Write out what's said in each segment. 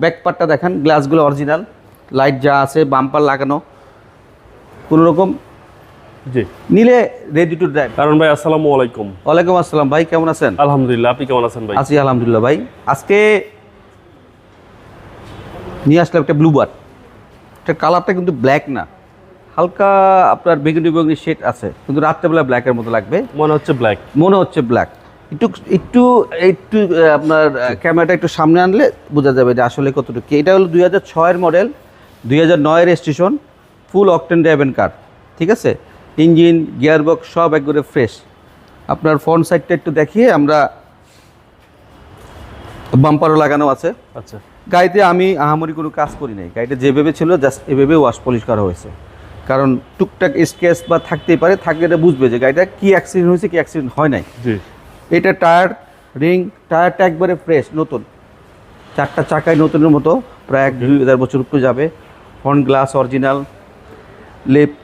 Back পার্টটা দেখেন গ্লাসগুলো অরিজিনাল লাইট যা আছে বাম্পার লাগানো। কোনো রকম জি। নিলে রেডি টু ড্রাইভ কারণ ভাই আসসালামু আলাইকুম। ওয়ালাইকুম আসসালাম ভাই কেমন আছেন? আলহামদুলিল্লাহ আপনি কেমন আছেন ভাই? আছি আলহামদুলিল্লাহ ভাই। আজকে নিয়ে আসলাম একটা ব্লু বার্ড এটা কালারটা কিন্তু ব্ল্যাক না। হালকা আপনার বেগুনি বেগুনি শেড আছে কিন্তু রাত্রেবেলা ব্ল্যাকের মতো লাগবে। মনে হচ্ছে ব্ল্যাক মনে হচ্ছে ব্ল্যাক একটু একটু একটু আপনার ক্যামেরাটা একটু সামনে আনলে বোঝা যাবে যে আসলে কতটুকু। এটা হলো দুই হাজার ছয়ের মডেল দুই হাজার নয়ের station full octane driven car ঠিক আছে? ইঞ্জিন গিয়ারবক্স সব একবারে ফ্রেশ। আপনার ফ্রন্ট সাইডটা একটু দেখিয়ে আমরা বাম্পারও লাগানো আছে। আচ্ছা। গাড়িতে আমি আহামরি কোনো কাজ করি নাই। গাড়িটা যেভাবে ছিল জাস্ট এভাবে ওয়াশ পলিশ করা হয়েছে। কারণ টুকটাক স্কেচ বা থাকতেই পারে থাকলে এটা বুঝবে যে গাড়িটা কী অ্যাক্সিডেন্ট হয়েছে কী অ্যাক্সিডেন্ট হয় নাই। এটা টায়ার রিং টায়ারটা একবারে ফ্রেশ নতুন। চারটা চাকায় নতুনের মতো প্রায় এক দুই হাজার বছর উপরে যাবে। ফ্রন্ট গ্লাস অরিজিনাল লেফট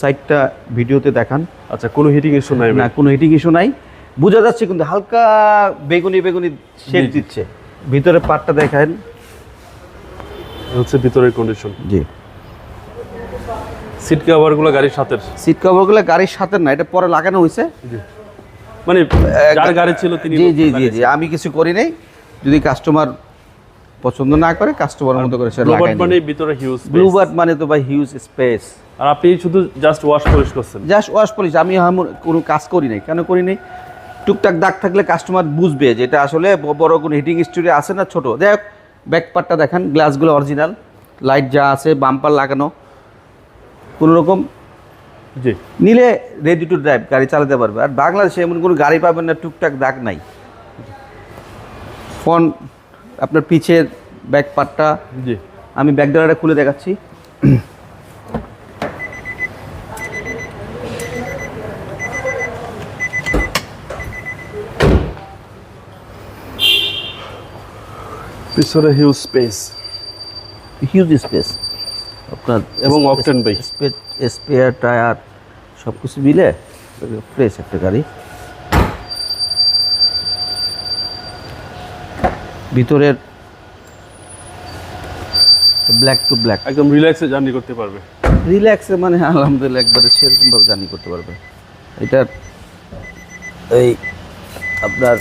সাইডটা ভিডিওতে দেখান। আচ্ছা কোনো হিটিং ইস্যু নাই না কোনো হিটিং ইস্যু নাই। বোঝা যাচ্ছে কিন্তু হালকা বেগুনি বেগুনি শেড জি, জি। দিচ্ছে। ভিতরে পাটটা দেখেন। হচ্ছে ভিতরের কন্ডিশন জি। সিট কভারগুলো গাড়ির সাথে সিট কভারগুলো গাড়ির সাথে না এটা পরে লাগানো হয়েছে। মানে যার গাড়ি ছিল তিনি জি জি জি জি। আমি কিছু করি নাই। যদি কাস্টমার পছন্দ না করে কাস্টমারের মতো করে সে রোবট লাগাই মানে ভিতরে হিউজ ব্লুবার্ড মানে তো ভাই হিউজ স্পেস আর আপনি শুধু জাস্ট ওয়াশ পলিশ করছেন। জাস্ট ওয়াশ পলিশ আমি কোনো কাজ করি নাই। কেন করি নাই? টুকটাক দাগ থাকলে কাস্টমার বুঝবে যে এটা আসলে বড় কোনো হিটিং স্টুডিও আছে না ছোট। যাই হোক ব্যাক পার্টটা দেখেন গ্লাসগুলো অরিজিনাল লাইট যা আছে বাম্পার লাগানো। কোনো রকম নিলে রেডি টু ড্রাইভ গাড়ি চালাতে পারবে। আর বাংলাদেশে এমন কোনো গাড়ি পাবেন না টুকটাক দাগ নাই। ফোন আপনার পিছের ব্যাক পার্টটা জি। আমি ব্যাক ডালাটা খুলে দেখাচ্ছি। পিছনে হিউজ স্পেস হিউজ স্পেস আপনার এবং octane ভাই। স্পেয়ার টায়ার সব কিছু মিলে ফ্রেশ একটা গাড়ি। ভিতরের ব্ল্যাক টু ব্ল্যাক একদম রিল্যাক্সে জার্নি করতে পারবে। রিল্যাক্সে মানে আলহামদুলিল্লাহ একবারে সেরকমভাবে জার্নি করতে পারবে। এটার এই আপনার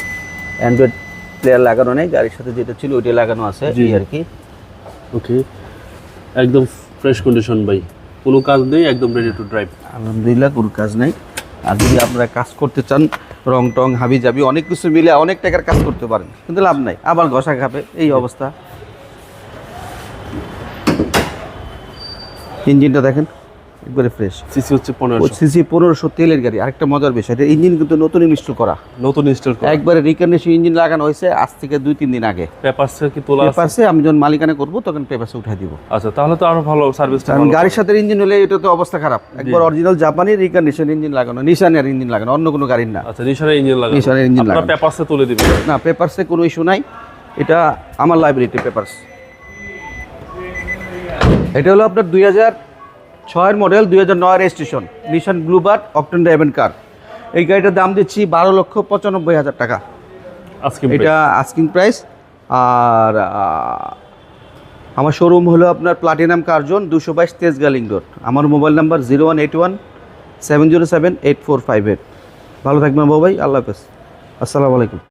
অ্যান্ড্রয়েড প্লেয়ার লাগানো নেই গাড়ির সাথে যেটা ছিল ওইটা লাগানো আছে। এই আর কি। ওকে একদম ফ্রেশ কন্ডিশন ভাই। কোনো কাজ নেই, একদম রেডি টু ড্রাইভ আলহামদুলিল্লাহ, কোনো কাজ নেই। আর যদি আপনারা কাজ করতে চান, রং টং, হাবি জাবি, অনেক কিছু মিলে অনেক টাকার কাজ করতে পারেন, কিন্তু লাভ নাই। আবার ঘষা খাবে, এই অবস্থা। ইঞ্জিনটা দেখেন। একবারে ফ্রেশ সিসি হচ্ছে পনেরোশো। সিসি পনেরোশো তেলের গাড়ি। আরেকটা মজার বিষয় এটা ইঞ্জিন কিন্তু নতুন ইনস্টল করা। নতুন ইনস্টল করা। একবারে রিকন্ডিশন ইঞ্জিন লাগানো হয়েছে আজ থেকে দুই তিন দিন আগে। পেপারসে কি তোলা আছে? পেপারসে আমি যখন মালিকানা করব তখন পেপারসে উঠাই দিব। আচ্ছা তাহলে তো আরও ভালো সার্ভিস কারণ গাড়ির সাথে ইঞ্জিন হলে এটা তো অবস্থা খারাপ। একবার অরিজিনাল জাপানি রিকন্ডিশন ইঞ্জিন লাগানো নিশানের ইঞ্জিন লাগানো অন্য কোনো গাড়ির না। আচ্ছা নিশানের ইঞ্জিন লাগানো। নিশানের আপনারা লাগানো। পেপারসে তুলে দিবেন। না পেপারসে কোনো ইস্যু নাই। এটা আমার লাইব্রেরিতে পেপারস এটা হলো আপনার দুই হাজার ছয়ের মডেল দুই হাজার নয় registration Nissan Bluebird octane driven car এই গাড়িটার দাম দিচ্ছি বারো লক্ষ পঁচানব্বই হাজার টাকা। এটা আস্কিং প্রাইস আর আমার শোরুম হলো আপনার প্লাটিনাম কার্জন দুশো বাইশ তেজগা লিঙ্ক রোড। আমার mobile number zero one eight one seven zero seven eight four five eight ভালো থাকবেন বাবু ভাই আল্লাহ হাফেজ। আসসালামু আলাইকুম।